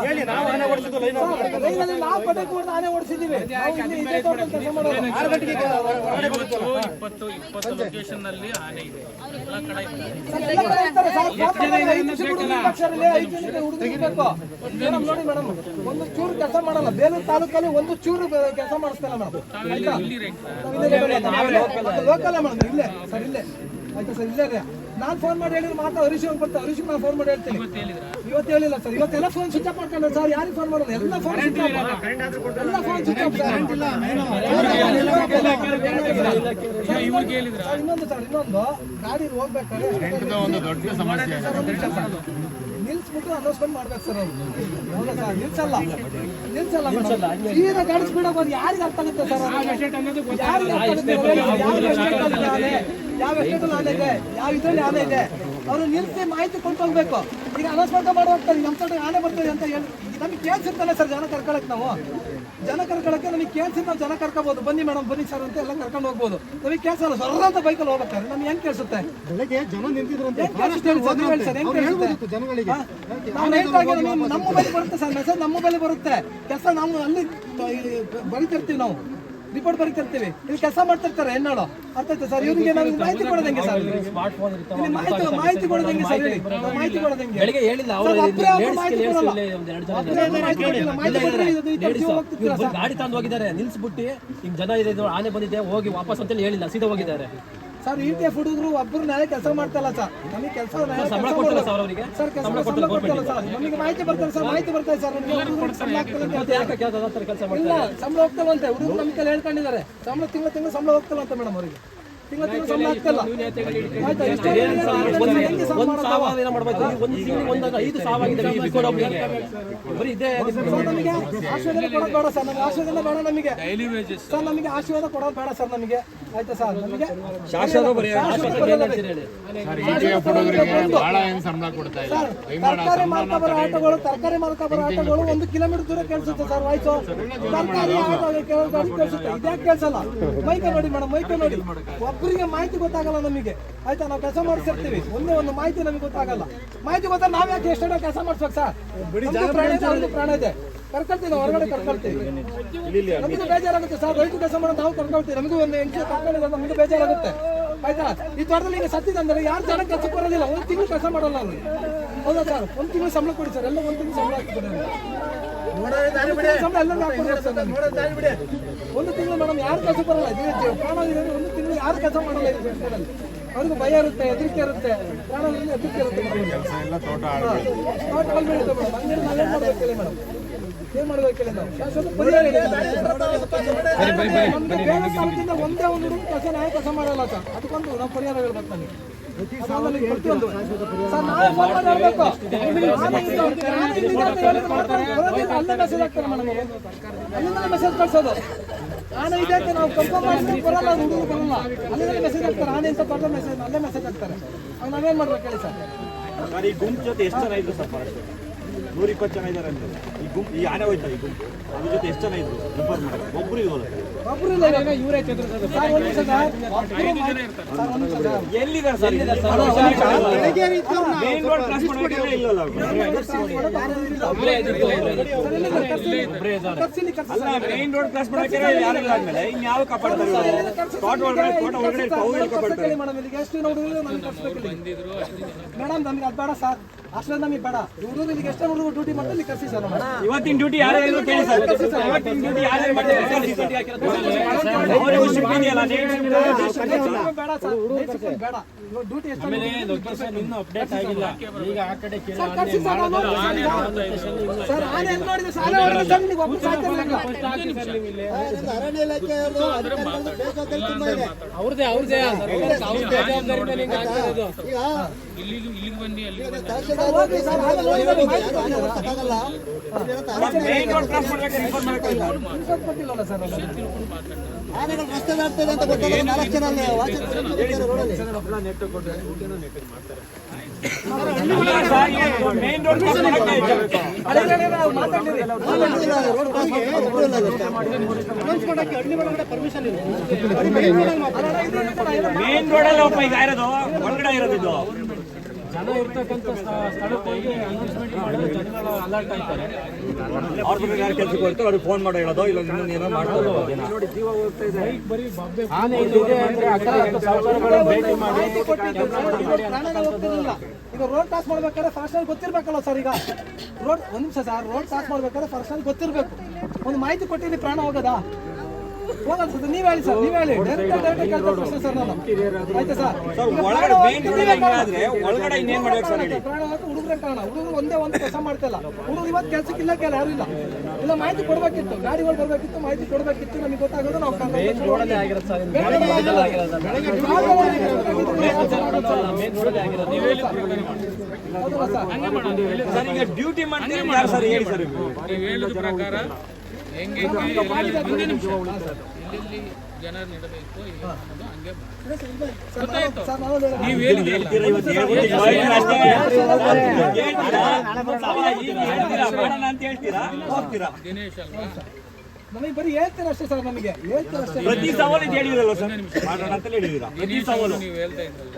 ಹೇಳಿ ನಾವು ಆನೆ ರೈಲಲ್ಲಿ ನಾವು ಪಟಾಕಿ ಹೊಡೆದು ಆನೆ ಓಡಿಸಿದ್ದೀವಿ ಆರು ಗಂಟೆಗೆ ಹೊರಗಡೆ ಇವತ್ತು ಇಪ್ಪತ್ತು ಇಪ್ಪತ್ತು ಲೊಕೇಶನ್ನಲ್ಲಿ ಆನೆ ಇದೆ ಒಂದು ಚೂರು ಕೆಲಸ ಮಾಡಲ್ಲ ಬೇಲೂರು ತಾಲೂಕಲ್ಲಿ ಒಂದು ಚೂರು ಕೆಲಸ ಮಾಡಿಸ್ತಾನೆ ಮೇಡಮ್ ಲೋಕಲ್ ಮೇಡಮ್ ಇಲ್ಲೇ ಸರ್ ಇಲ್ಲೇ ಆಯ್ತಾ ಸರ್ ಇಲ್ಲೇ ರೀ ನಾನು ಫೋನ್ ಮಾಡಿ ಹೇಳಿದ್ರೆ ಮಾತ್ರ ಹರೀಶ್ ಅವ್ರು ಬರ್ತಾರೆ. ಹರೀಶ್ ನಾನು ಫೋನ್ ಮಾಡಿ ಹೇಳ್ತೀನಿ. ಇವತ್ತು ಹೇಳಿಲ್ಲ ಸರ್ ಇವತ್ತೆಲ್ಲ ಫೋನ್ ಸ್ವಿಚ್ ಆಫ್ ಮಾಡ್ಕೊಂಡ್ರೆ ಸರ್ ಯಾರಿಗೆ ಫೋನ್ ಮಾಡೋದು ಎಲ್ಲ ಫೋನ್ ಸ್ವಿಚ್ ಆಫ್ ಎಲ್ಲ ಫೋನ್ ಸ್ವಿಚ್ ಆಫ್ ಸರ್ ಇನ್ನೊಂದು ಸರ್ ಇನ್ನೊಂದು ಗಾಡಿ ಹೋಗ್ಬೇಕಾದ್ರೆ. ನಿಲ್ಸ್ಬಿಟ್ಟು ಅನೌನ್ಸ್ಮೆಂಟ್ ಮಾಡ್ಬೇಕು ಸರ್ ಅವ್ರು. ಹೌದಾ ಸರ್ ನಿಲ್ಸಲ್ಲ ನಿಲ್ಸಲ್ಲ ಮೇಡಮ್ ಸೀದಾ ಗಾಡಿ ಸ್ಪೀಡ್ ಯಾರಿಗೆ ಅರ್ಥ ಆಗುತ್ತೆ ಸರ್? ಯಾರಿಗೆ ಅರ್ಥ ಆಗುತ್ತೆ? ಯಾವ ವ್ಯಕ್ತಿಗಳು ಆನೆ ಇದೆ? ಯಾವ ಇದ್ರಲ್ಲಿ ಆನೆ ಇದೆ? ಅವರು ನಿಲ್ಸಿ ಮಾಹಿತಿ ಕೊಟ್ಟು ಹೋಗ್ಬೇಕು ಈಗ ಅನೌನ್ಸ್ಮೆಂಟ್ ಮಾಡಿ ಹೋಗ್ತಾರೆ ನಮ್ಮ ತೋಟ ಆನೆ ಬರ್ತದೆ ಅಂತ ಹೇಳಿ. ನಮಗೆ ಕೇಳಿಸಿರ್ತಾನೆ ಸರ್ ಜನ ಕರ್ಕೊಳಕ್ ನಾವು. ಜನ ಕರ್ಕೊಳಕ್ಕೆ ನಮಗೆ ಕೇಳಿಸಿ ನಾವು ಜನ ಕರ್ಕೋಬಹುದು ಬನ್ನಿ ಮೇಡಮ್ ಬನ್ನಿ ಸರ್ ಅಂತ ಎಲ್ಲ ಕರ್ಕೊಂಡು ಹೋಗ್ಬೋದು. ನಮಗೆ ಕೇಳಿಸಲ್ಲ ಸರ್ ಅಂತ ಬೈಕಲ್ಲಿ ಹೋಗ್ಬೇಕಾದ್ರೆ ನಮ್ಗೆ ಹೆಂಗ್ ಕೇಳಿಸುತ್ತೆ? ಜನ ನಮ್ಮ ಬಳಿ ಮೊಬೈಲ್ ಬರುತ್ತೆ ಸರ್. ಮೆಸೇಜ್ ನಮ್ಮ ಬಳಿ ಬರುತ್ತೆ. ಕೆಲಸ ನಾವು ಅಲ್ಲಿ ಬರೀತಿರ್ತೀವಿ ನಾವು. ರಿಪೋರ್ಟ್ ಬರೀತಿರ್ತೀವಿ. ಇಲ್ಲಿ ಕೆಲಸ ಮಾಡ್ತಿರ್ತಾರೆ ಎನ್ನಾಳು. ಅರ್ಥ ಆಯ್ತಾ ಸರ್? ಇವರಿಗೆ ನಾವು ಮಾಹಿತಿ ಕೊಡೋದಂಗೆ ಸರ್. ಇಲ್ಲಿ ಮಾಹಿತಿ ಮಾಹಿತಿ ಕೊಡೋದಂಗೆ ಸರ್ ಹೇಳಿ. ನಾವು ಮಾಹಿತಿ ಕೊಡೋದಂಗೆ. ಬೆಳಿಗ್ಗೆ ಹೇಳಿಲ್ಲ ಅವರು ಮಾಹಿತಿ ಕೊಡಲ್ಲ. ಮಾಹಿತಿ. ಮಾಹಿತಿ? ಗಾಡಿ ತಂದು ಹೋಗಿದ್ದಾರೆ ನಿಲ್ಸ್ಬಿಟ್ಟು ಹಿಂಗ್ ಜನ ಇದೆ ಆನೆ ಬಂದಿದೆ ಹೋಗಿ ವಾಪಸ್ ಅಂತೇಳಿ ಹೇಳಿಲ್ಲ ಸೀದಾ ಹೋಗಿದ್ದಾರೆ. ಸರ್ ಟಿ ಎಫ್ ಹುಡುಗರು ನಾಳೆ ಕೆಲಸ ಮಾಡ್ತಲ್ಲ ಸರ್. ನಮಗೆ ಕೆಲಸ ಸರ್ ಸಂಬಳ ಕೊಡ್ತಲ್ಲ ಸರ್ ನಮಗೆ ಮಾಹಿತಿ ಬರ್ತಾರೆ ಸರ್ ಮಾಹಿತಿ ಬರ್ತಾರೆ ಸರ್. ಅಂತ ಇಲ್ಲ ಸಂಬಳ ಹೋಗ್ತಲ್ವಂತೆ ಹುಡುಗರು ನಮ್ಮ ಕೈಲಿ ಹೇಳ್ಕೊಂಡಿದ್ದಾರೆ. ಸಂಬಳ ತಿಂಗಳ ತಿಂಗಳು ಸಂಬಳ ಹೋಗ್ತಲ್ವಂತೆ ಮೇಡಮ್ ಅವರಿಗೆ. ತಿಂಗಳ ತಿಂಗಳು ಸಂಬಳ ಆಯ್ತಾ? ಹೆಂಗೆ ಸಂಬಳ ಮಾಡ್ಬೇಕು ಒಂದು ಐದು ಸಾವ ಆಗಿದೆ ಈ ಬಿಕೋಡ್ ಒಬ್ರಿಗೆ ಬರೀ ಇದೇ ಸರ್ ನಮಗೆ ಆಶೀರ್ವಾದ ಕೊಡೋದು ಬೇಡ ಸರ್. ನಮಗೆ ಆಶೀರ್ವಾದ ಬೇಡ ನಮಗೆ. ಡೈಲಿ ವೇಜಸ್ ಸರ್ ನಮಗೆ ಆಶೀರ್ವಾದ ಕೊಡೋದು ಬೇಡ ಸರ್ ನಮಗೆ. ಆಯ್ತಾ ಸರ್? ನಮಗೆ ಬರೀ ತರಕಾರಿ ಮಾರ್ಕ ಬರೋ ಆಟೋಗಳು ತರಕಾರಿ ಮಾರ್ಕ ಬರೋ ಆಟೋಗಳು ಒಂದು ಕಿಲೋಮೀಟರ್ ದೂರ ಕೇಳಿಸುತ್ತೆ ಸರ್ ವಾಯ್ಸು. ತರಕಾರಿ ಆಟೋ ಕೇಳಿಸುತ್ತೆ. ಇದ್ಯಾಕೆ ಕೇಳಿಸಲ್ಲ? ಮೈಕ ನೋಡಿ ಮೇಡಮ್ ಮೈಕ ನೋಡಿ. ಒಬ್ಬರಿಗೆ ಮಾಹಿತಿ ಗೊತ್ತಾಗಲ್ಲ ನಮಗೆ. ಆಯ್ತಾ ನಾವು ಕೆಲಸ ಮಾಡಿಸಿರ್ತೀವಿ. ಒಂದೇ ಒಂದು ಮಾಹಿತಿ ನಮಗೆ ಗೊತ್ತಾಗಲ್ಲ. ಮಾಹಿತಿ ಗೊತ್ತಾ ನಾವ್ ಯಾಕೆ ಎಷ್ಟು ಕೆಲಸ ಮಾಡಿಸ್ಬೇಕು ಸರ್? ಪ್ರಾಣ ಇದೆ ಅವ್ರದ್ದು ಪ್ರಾಣ ಇದೆ. ಕರ್ಕೊಳ್ತೀವಿ ನಾವು ಹೊರಗಡೆ ಕರ್ಕೊಳ್ತೀವಿ. ನಮಗೆ ಬೇಜಾರಾಗುತ್ತೆ ಸರ್ ರೈತ ಕೆಲಸ ಮಾಡೋದು ನಾವು ಕರ್ಕೊಳ್ತೀವಿ. ನಮಗೂ ಒಂದು ಎಂಟು ಕರ್ಕೊಂಡಿದ್ರೆ ನಮಗೆ ಬೇಜಾರಾಗುತ್ತೆ. ಆಯ್ತಾ? ಈ ತೋಟದಲ್ಲಿ ಈಗ ಸತ್ತಿದಂದ್ರೆ ಯಾರು ಜನ ಕೆಲಸಕ್ಕೆ ಬರೋದಿಲ್ಲ ಒಂದು ತಿಂಗಳು ಕೆಲಸ ಮಾಡಲ್ಲ ಅಲ್ಲಿ ಹೌದಾ ಸರ್? ಒಂದು ತಿಂಗಳು ಸಂಬಳ ಕೊಡಿ ಸರ್. ಎಲ್ಲ ಒಂದು ತಿಂಗಳು ಸಂಬಳ ನಮ್ಗೆ. ಒಂದು ತಿಂಗಳು ಮೇಡಮ್ ಯಾರು ಕೆಲಸ ಬರಲ್ಲ. ಪ್ರಾಣ ಇರೋದು ಒಂದು ತಿಂಗಳು ಯಾರು ಕೆಲಸ ಮಾಡಲ್ಲ. ಅವ್ರಿಗೂ ಭಯ ಇರುತ್ತೆ ಹೆದರಿಕೆ ಇರುತ್ತೆ. ಪ್ರಾಣ ಹೆದರಿಕೆ ಇರುತ್ತೆ ತೋಟ ತೋಟ ಕಳ್ಬಿಡುತ್ತೆ ಮೇಡಮ್. ಹಂಗೇನು ಏನು ಮಾಡಬೇಕು ಹೇಳಿ ಮೇಡಮ್. ಏನ್ ಮಾಡ್ಬೇಕು ಹೇಳಿ ನಾವು ಪರಿಹಾರ ನಮ್ಗೆ ಬೇರೆ ತಾಲೂಕಿಂದ ಒಂದೇ ಒಂದು ಹುಡುಗ ಕಸ ನ್ಯಾಯ ಕೆಲಸ ಮಾಡಲ್ಲ ಸರ್. ಅದಕ್ಕೊಂದು ನಾವು ಪರಿಹಾರ ಹೇಳ್ಬೇಕು ನನಗೆ ಅದು ನಮಗೆ ಪ್ರತಿಯೊಂದು. ಸರ್ ನಾವೇ ಫೋನ್ ಮಾಡಿ ಹೇಳ್ಬೇಕು. ಆನೆ ಇದೆ, ಆನೆ ಇದೆ ಅಂತ ಹೇಳಿದ್ರೆ ಮಾತ್ರ ಬರೋದಿಲ್ಲ, ಅಲ್ಲೇ ಮೆಸೇಜ್ ಕಳ್ಸೋದು. ಆನೆ ಇದೆ ಅಂತ ನಾವು ಕನ್ಫರ್ಮ್ ಮಾಡಿದ್ರೆ ಬರಲ್ಲ ಅವ್ರು ಹುಡುಗರು ಬರಲ್ಲ. ಅಲ್ಲಿಂದಲೇ ಮೆಸೇಜ್ ಹಾಕ್ತಾರೆ. ಆನೆ ಅಂತ ಬರ್ದ ಮೆಸೇಜ್ ಅಲ್ಲೇ ಮೆಸೇಜ್ ಹಾಕ್ತಾರೆ. ಆಗ ನಾವೇನ್ ಮಾಡ್ಬೇಕು ಹೇಳಿ ಸರ್? ಗುಂಪು ಜೊತೆ ಎಷ್ಟು ಜನ ಇದ್ರು ಸರ್ ನೂರ ಇಪ್ಪತ್ತು ಜನ ಇದ್ದಾರೆ ಅಂತ ಈ ಗುಂಪು ಈ ಆನೆ ಹೋಯ್ತಾ ಈ ಗುಂಪು. ಅದ್ರ ಜೊತೆ ಎಷ್ಟು ಜನ ಇದ್ರು? ರಿಪೋರ್ಟ್ ಮಾಡಿ ಇವಾಗ ಇವರೇ ಎಲ್ಲಿದ್ದಾರೆ ಸರ್? ಮೇನ್ ರೋಡ್ ಕ್ರಾಸ್ ಮಾಡೋಕೆ ಇಲ್ಲಲ್ಲ ಅಲ್ಲ ಮೇನ್ ರೋಡ್ ಕ್ರಾಸ್ ಮಾಡೋಕೆ ಯಾರಿಲ್ಲ ಆದ್ಮೇಲೆ ಇನ್ನು ಯಾವ ಕಾಪಾಡ್ತಾರೆ ಒಳಗಡೆ ಒಳಗಡೆ ಕಾಪಾಡ್ತಾರೆ? ಮೇಡಮ್ ನಮ್ಗೆ ಅದು ಬೇಡ ಸರ್. ಅಷ್ಟೇ ನಮಗೆ ಬೇಡ. ಇವರು ನಿಮಗೆ ಎಷ್ಟೇ ಹುಡುಗರು ಡ್ಯೂಟಿ ಮಾಡ್ತಾರೆ ಕರ್ಸಿ ಸರ್. ಇವತ್ತಿನ ಡ್ಯೂಟಿ ಯಾರು ಕೇಳಿ ಸರ್. ಇವತ್ತಿನ ಡ್ಯೂಟಿ ಯಾರು ಬೇಡ ಸರ್. ಬೇಡ ಡ್ಯೂಟಿ ಎಷ್ಟು ಇನ್ನೂ ಅಪ್ಡೇಟ್ ಆಗಿಲ್ಲ. ಈಗ ಆ ಕಡೆ ಕರ್ಸಿ ಸರ್ ನಾವು ಸರ್ ಈಗ. ಸರ್ ಆನೆ ಎಲ್ಲಿ ನೋಡಿದ್ರೆ ಸಾಲ ಹೊಡೆದ್ರೆ ಸರ್ ನಿಮಗೆ. ಅರಣ್ಯ ಇಲಾಖೆ ಬೇಕಾದಲ್ಲಿ ತುಂಬಾ ಇದೆ. ಅವ್ರದೇ ಅವ್ರದೇ ಈಗ ತಹಶೀಲ್ದಾರ್ ಹೋಗಿ ಸರ್ ಆನೆ ಮೇನ್ ರೋಡ್. ಆನೆಗಳು ರಸ್ತೆ ದಾಟ್ತದೆ ಅಂತ ಗೊತ್ತಾದ್ರೆ ನಾಲ್ಕು ಜನ ಅಲ್ಲಿ ಮೇನ್ ರೋಡ್ ಒಬ್ಬ ಈಗ ಇರೋದು ಒಳಗಡೆ ಇರೋದು ಇದು ಜನ ಇರ್ತಕ್ಕಂಥ ಸ್ಥ- ಸ್ಥಳಕ್ಕೆ ಹೋಗಿ ಅನೌನ್ಸ್ಮೆಂಟ್ ಮಾಡಿದ್ರೆ ಜನಗಳು ಅಲರ್ಟ್ ಆಯ್ತಾರೆ ಅವ್ರ ಬಗ್ಗೆ ಯಾರು ಕೆಲಸಕ್ಕೆ ಹೋಗ್ತಾರೆ ಅವ್ರಿಗೆ ಫೋನ್ ಮಾಡಿ ಹೇಳೋದು ಇಲ್ಲ ಇನ್ನೊಂದು ಏನೋ ಆನೆ ಅಂದ್ರೆ ಭೇಟಿ ಮಾಡಿ ಪ್ರಾಣನೇ ಹೋಗ್ತಿರ್ಲಿಲ್ಲ. ಈಗ ರೋಡ್ ಕ್ರಾಸ್ ಮಾಡ್ಬೇಕಾದ್ರೆ ಫಸ್ಟ್ ಗೊತ್ತಿರ್ಬೇಕಲ್ಲ ಸರ್ ಈಗ. ರೋಡ್ ಒಂದ್ ನಿಮಿಷ ಸರ್ ರೋಡ್ ಕ್ರಾಸ್ ಮಾಡ್ಬೇಕಾದ್ರೆ ಫಸ್ಟ್ ಗೊತ್ತಿರ್ಬೇಕು. ಒಂದು ಮಾಹಿತಿ ಕೊಟ್ಟಿದ್ದೀನಿ ಪ್ರಾಣ ಹೋಗದಾ. ಹೋಗಲ್ಲ ಸರ್ ನೀವು ಹೇಳಿ ಸರ್ ನೀವು ಹೇಳಿ. ಡೈರೆಕ್ಟ್ ಡೈರೆಕ್ಟ್ ಕೇಳ್ತಾ ಪ್ರಶ್ನೆ ಸರ್ ನಾನು. ಆಯ್ತಾ ಸರ್? ಸರ್ ಒಳಗಡೆ ಮೇನ್ ಒಳಗಡೆ ಇನ್ನೇನ್ ಮಾಡ್ಬೇಕು ಸರ್ ಹೇಳಿ? ಪ್ರಾಣ ಹೋಗಕ್ಕೆ ಹುಡುಗ್ರೆ ಕಾರಣ? ಹುಡುಗರು ಒಂದೇ ಒಂದು ಕೆಲಸ ಮಾಡ್ತಿಲ್ಲ ಹುಡುಗರು ಇವತ್ತು ಕೆಲ್ಸಕ್ಕೆ ಇಲ್ಲ ಕೆಲ ಯಾರು ಇಲ್ಲ. ಇಲ್ಲ ಮಾಹಿತಿ ಕೊಡ್ಬೇಕಿತ್ತು. ಗಾಡಿಗಳು ಬರ್ಬೇಕಿತ್ತು ಮಾಹಿತಿ ಕೊಡ್ಬೇಕಿತ್ತು. ನಮಗೆ ಗೊತ್ತಾಗೋದು ನಾವು ರೋಡಲ್ಲೇ ಆಗಿರೋದು ಸರ್. ಮೇನ್ ರೋಡಲ್ಲೇ ಆಗಿರೋದು ನೀವು ಸರ್ ಈಗ ಡ್ಯೂಟಿ ಮಾಡ್ತೀರಿ? ಸರ್ ಹೇಳಿ ಸರ್ ನೀವು ಹೇಳಿದ ಪ್ರಕಾರ ಎಲ್ಲೆಲ್ಲಿ ಜನರು ನೀಡಬೇಕು ಹಂಗೆ ನಾವು. ಹೇಳ್ತೀರಾ? ದಿನೇಶ್ ಅಲ್ವಾ ನಮಗೆ ಬರೀ ಹೇಳ್ತೀರ ಅಷ್ಟೇ ಸರ್ ನಮಗೆ ಹೇಳ್ತೀರ ಅಷ್ಟೇ ಪ್ರತಿ ಸವಾಲು ಹೇಳಿದಿರಲ್ಲ ಸರ್ ಮಾಡೋಣ ಅಂತ ಹೇಳಿದಿರಾ ಪ್ರತಿ ಸವಾಲು ನೀವು ಹೇಳ್ತಾ ಇದ್ರಲ್ಲ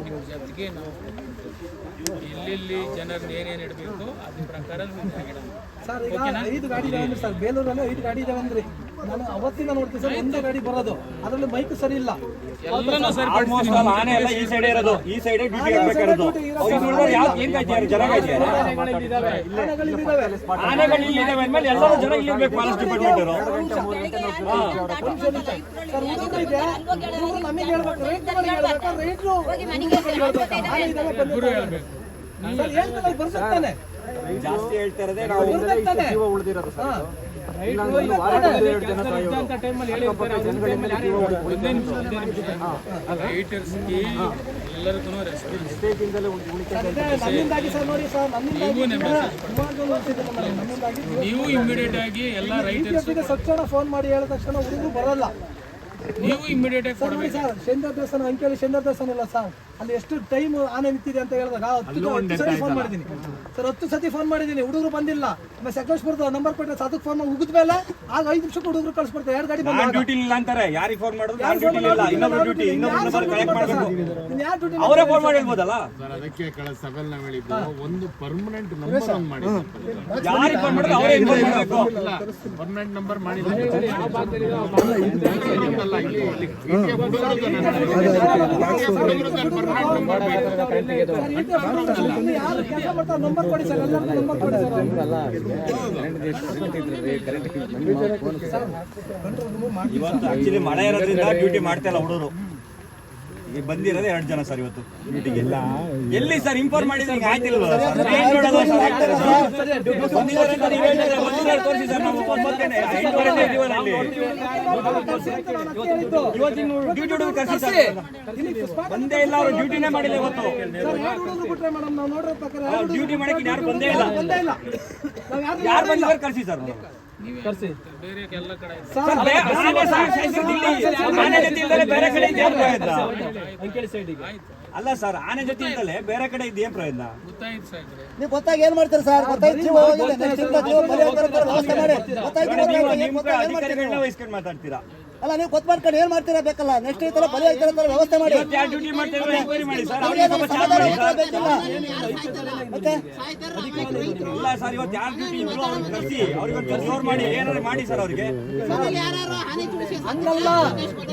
ನಿಮ್ಮ ಜೊತೆಗೆ ನಾವು ಎಲ್ಲೆಲ್ಲಿ ಜನರನ್ನ ಏನೇನು ಇಡಬೇಕು? ಅದ್ರ ಪ್ರಕಾರ ಸರ್ ಈಗ ಐದು ಗಾಡಿ ಇದಾವೆ ಸರ್ ಬೇಲೂರಲ್ಲಿ ಐದು ಗಾಡಿ ಇದಾವೆ ಅಂದ್ರೆ? ನಾನು ಅವತ್ತಿಂದ ನೋಡ್ತೀನಿ ಸರ್ ಒಂದೇ ಗಾಡಿ ಬರೋದು. ಅದರಲ್ಲಿ ಬೈಕ್ ಸರಿ ಇಲ್ಲ. ಎಲ್ಲನೂ ಆಲ್ಮೋಸ್ಟ್ ಆಲ್ ಆನೆ ಎಲ್ಲ ಈ ಸೈಡ್ ಇರೋದು. ಈ ಸೈಡ್ ಡ್ಯೂಟಿ ಆಗ್ಬೇಕಾಗಿರೋದು ಅವ್ರು ನೋಡಿದ್ರೆ ಯಾವ್ದು ಏನ್ ಕಾಯ್ತಿದ್ದಾರೆ ಜನ ಕಾಯ್ತಿದ್ದಾರೆ ಆನೆಗಳು ಆನೆಗಳು ಇಲ್ಲಿ ಇದಾವೆ ಅಂದ್ಮೇಲೆ ಎಲ್ಲರೂ ಜನ ಇಲ್ಲಿ ಇರ್ಬೇಕು ಫಾರೆಸ್ಟ್ ಡಿಪಾರ್ಟ್ಮೆಂಟ್ ಅವರು ಸರ್ ಹುಡುಗರು ಇದೆ ಹುಡುಗರು ನಮಗೆ ಹೇಳ್ಬೇಕು. ರೈತರಿಗೆ ಹೇಳ್ಬೇಕು. ರೈತರು ಆನೆ ಇದಾವೆ ಬಂದಿದ್ದಾವೆ. ಸರ್ ಹೇಳ್ತಾನೆ. ಬರ್ಸುತ್ತಾನೆ ಜಾಸ್ತಿ ಹೇಳ್ತಾ ಇರೋದೇ ನಾವು ಜೀವ ಉಳಿದಿರೋದು ಅಂತ ರೈಟರ್ಸ್ಗೆ ಎಲ್ಲರಿಗೂ ರೆಸ್ಪಾನ್ಸ್ ನೀವು ಇಮಿಡಿಯೇಟ್ ಆಗಿ ಎಲ್ಲ ರೈಟರ್ಸ್ ಸಕ್ಷಣ ಫೋನ್ ಮಾಡಿ ಹೇಳಿದ ತಕ್ಷಣ ಹುಡುಗರು ಬರಲ್ಲ. ನೀವು ಇಮಿಡಿಯೇಟ್ ಆಗಿ ಸರ್ ಶೇಂದ್ರ ದೇವಸ್ಥಾನ ಅಂಕೇಳಿ ಶೇಂದ್ರ ದೇವಸ್ಥಾನ ಇಲ್ಲ ಸರ್. ಅಲ್ಲಿ ಎಷ್ಟು ಟೈಮ್ ಆನೆ ನಿಂತಿದೆ ಅಂತ ಹೇಳಿದಾಗ ಹತ್ತು ಸತಿ ಫೋನ್ ಮಾಡಿದ್ದೀನಿ ಸರ್ ಹತ್ತು ಸತಿ ಫೋನ್ ಮಾಡಿದ್ದೀನಿ ಹುಡುಗರು ಬಂದಿಲ್ಲ ಆಮೇಲೆ ಸಕಲೇಶ್ಪುರದ ನಂಬರ್ ಕೊಟ್ಟರೆ ಅದಕ್ಕೆ ಫೋನ್ ಉಗಿದ ಮೇಲೆ ಆಗ ಐದು ನಿಮಿಷಕ್ಕೆ ಹುಡುಗರು ಕಳಿಸ್ಬಿಡ್ತಾರೆ ಎರಡು ಗಾಡಿ ನಾನ್ ಡ್ಯೂಟಿ ಇಲ್ಲ ಅಂತಾರೆ ಯಾರಿಗೆ ಫೋನ್ ಮಾಡೋದು ನಾನ್ ಡ್ಯೂಟಿ ಇಲ್ಲ ಇನ್ನೊಬ್ರು ಡ್ಯೂಟಿ ಇನ್ನೊಬ್ರು ನಂಬರ್ ಕಲೆಕ್ಟ್ ಮಾಡಬೇಕು ಯಾರು ಡ್ಯೂಟಿ ಅವರೇ ಫೋನ್ ಮಾಡಿ ಹೇಳ್ಬೋದಲ್ಲ ಸರ್ ಅದಕ್ಕೆ ಕಳೆದ ಸಭೆಯಲ್ಲಿ ನಾವು ಹೇಳಿದ್ದು ಒಂದು ಪರ್ಮನೆಂಟ್ ನಂಬರ್ ಆನ್ ಮಾಡಿ ಯಾರಿಗೆ ಫೋನ್ ಮಾಡಿದ್ರು ಅವರೇ ಇನ್ಫಾರ್ಮ್ ಮಾಡಬೇಕು ಪರ್ಮನೆಂಟ್ ನಂಬರ್ ಮಾಡಿದ್ರೆ ಇಲ್ಲ ಇಲ್ಲಿ- ಇಲ್ಲಿ ಇಲ್ಲ ಹುಡುಗರದ್ದು ಇವತ್ತು ಆಕ್ಚುಲಿ ಮಳೆ ಇರೋದ್ರಿಂದ ಡ್ಯೂಟಿ ಮಾಡ್ತಾ ಇಲ್ಲ ಹುಡುಗರು. ಬಂದಿರೋದೇ ಎರಡು ಜನ ಸರ್ ಇವತ್ತು ಡ್ಯೂಟಿಗೆ ಎಲ್ಲಿ ಸರ್ ಇನ್ಫಾರ್ಮ್ ಮಾಡಿದ್ರೆ ಆಯ್ತಿಲ್ವಾ ಬಂದೇ ಇಲ್ಲ ಅವರು ಡ್ಯೂಟಿನೇ ಮಾಡಿಲ್ಲ ಇವತ್ತು ಡ್ಯೂಟಿ ಮಾಡಕ್ಕೆ ಯಾರು ಬಂದೇ ಇಲ್ಲ ಯಾರು ಬಂದಿದ್ದಾರೆ ಕರ್ಸಿ ಸರ್ ಕರ್ಸಿ ಅಲ್ಲ ಸರ್ ಆನೆ ಜೊತೆ ಇದ್ದಲೇ ಬೇರೆ ಕಡೆ ಇದ್ದು ಏನ್ ಪ್ರಯತ್ನ ನೀವು ಗೊತ್ತಾಗ ಏನ್ ಮಾಡ್ತೀರಾ ಸರ್ ಗೊತ್ತಾಯ್ತು? ವಹಿಸ್ಕೊಂಡು ಮಾತಾಡ್ತೀರಾ ಅಲ್ಲ ನೀವು ಗೊತ್ತು ಮಾಡ್ಕೊಂಡು ಏನ್ ಮಾಡ್ತೀರಾ ಬೇಕಲ್ಲ ನೆಕ್ಸ್ಟ್ ಈ ತರ ಬಲಿ ಆಗ್ತಾರೆ ಅಂತ ವ್ಯವಸ್ಥೆ ಮಾಡಿ ಇವತ್ತು ಡ್ಯೂಟಿ ಮಾಡ್ತಾರೆ ಎಂಕ್ವೈರಿ ಮಾಡಿ ಸರ್ ಮತ್ತೆ ಇಲ್ಲ ಇವತ್ತು ಯಾರು ಡ್ಯೂಟಿ ಇದ್ರು ಅವ್ರಿಗೆ ಕರ್ಸಿ ಅವ್ರಿಗೆ ಒಂದು ಜೋರ್ ಮಾಡಿ ಏನಾದ್ರು ಮಾಡಿ ಸರ್ ಅವ್ರಿಗೆ ಹಂಗಲ್ಲ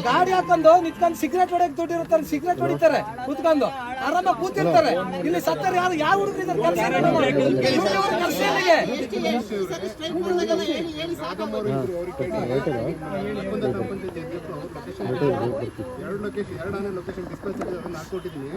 ಗಾಡಿ ಹಾಕೊಂಡು ನಿತ್ಕೊಂಡು ಸಿಗರೇಟ್ ಹೊಡೆಯಕ್ ದುಡ್ಡಿರುತ್ತಾರೆ ಸಿಗರೇಟ್ ಹೊಡಿತಾರೆ ಕುತ್ಕೊಂಡು ಆರಾಮ ಕೂತಿರ್ತಾರೆ ಇಲ್ಲಿ ಸತ್ತರೆ ಯಾರು ಯಾರು ಹುಡುಗರಿದ್ದಾರೆ ಎರಡು ಲೊಕೇಶನ್ ಎರಡು ಆನೆ ಲೊಕೇಶನ್ ಹಾಕ್ಕೊಟ್ಟಿದ್ದೀನಿ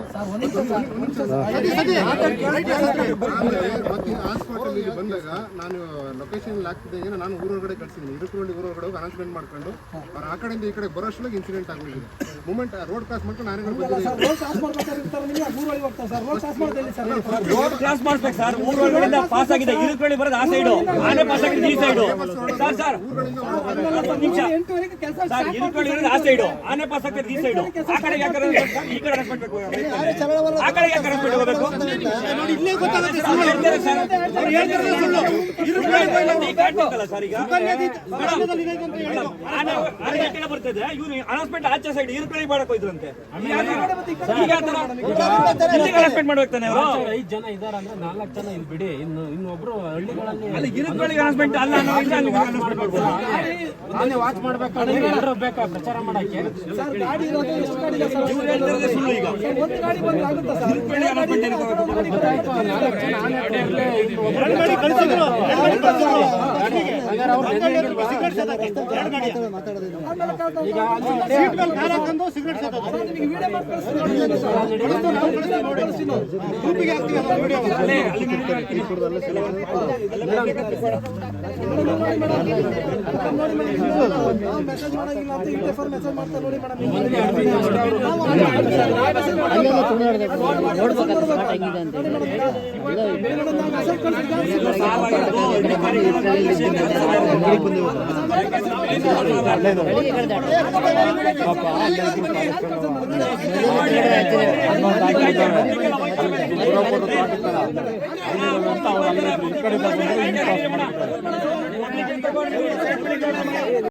ಮತ್ತೆ ಹಾಸ್ಪಿಟಲ್ ಇಲ್ಲಿ ಬಂದಾಗ ನಾನು ಲೊಕೇಶನ್ ಹಾಕ್ತಿದ್ದಂಗೆ ನಾನು ಊರೊಳಗಡೆ ಕಳ್ಸಿದ್ದೀನಿ ಇರುಕುರಳ್ಳಿ ಊರೊಳಗಡೆ ಹೋಗಿ ಅನೌನ್ಸ್ಮೆಂಟ್ ಮಾಡ್ಕೊಂಡು ಅವ್ರು ಆ ಕಡೆಯಿಂದ ಈ ಕಡೆ ಬರೋಷ್ಟೊಳಗೆ ಇನ್ಸಿಡೆಂಟ್ ಆಗೋಗಿದೆ ಮೂಮೆಂಟ್ ರೋಡ್ ಕ್ರಾಸ್ ಮಾಡ್ಕೊಂಡು ಆನೆಗಳು ಬಂದಿದೆ ರೋಡ್ ಕ್ರಾಸ್ ಮಾಡ್ಬೇಕು ಸರ್ ರೋಡ್ ಕ್ರಾಸ್ ಮಾಡ್ದಲ್ಲಿ ಸರ್ ರೋಡ್ ಕ್ರಾಸ್ ಮಾಡಿಸ್ಬೇಕು ಸರ್ ಊರ್ ಒಳಗಡೆಯಿಂದ ಪಾಸ್ ಆಗಿದೆ ಇರುಕಳ್ಳಿ ಬರೋದು ಆ ಸೈಡು ಆನೆ ಪಾಸ್ ಆಗಿದೆ ಈ ಸೈಡು ಸರ್ ಸರ್ ಒಂದು ನಿಮಿಷ ಕೆಲಸ ಆ ಆನೆ ಪಾಸ್ ಆಗ್ತದೆ ಆ ಕಡೆ ಈ ಕಡೆ ಆ ಕಡೆ ಆನೆ ಇವ್ರು ಆಚೆ ಸೈಡ್ ಈಗ ತಾನೆ ಅವರು? ಜನ ಬಿಡಿ. ಇನ್ನು ಇನ್ನೊಬ್ರು ಹಳ್ಳಿಗಳಲ್ಲಿ ಅಲ್ಲಿ ಇರುಗಳಿಗೆ ಅನೌನ್ಸ್ಮೆಂಟ್ ಅಲ್ಲ ಅನ್ನೋ ಇಲ್ಲಿ ಮಾಡ್ಬೇಕು. ಆನೆ ವಾಚ್ ಮಾಡ್ಬೇಕು. ಜನರು ಬೇಕಾ ಪ್ರಚಾರ ಮಾಡಕ್ಕೆ ಸಿಗರೇಟ್ ಮಾಡೋಂಗಿಲ್ಲ ಮೆಸೇಜ್ ಮಾಡ್ತಾ ನೋಡಿ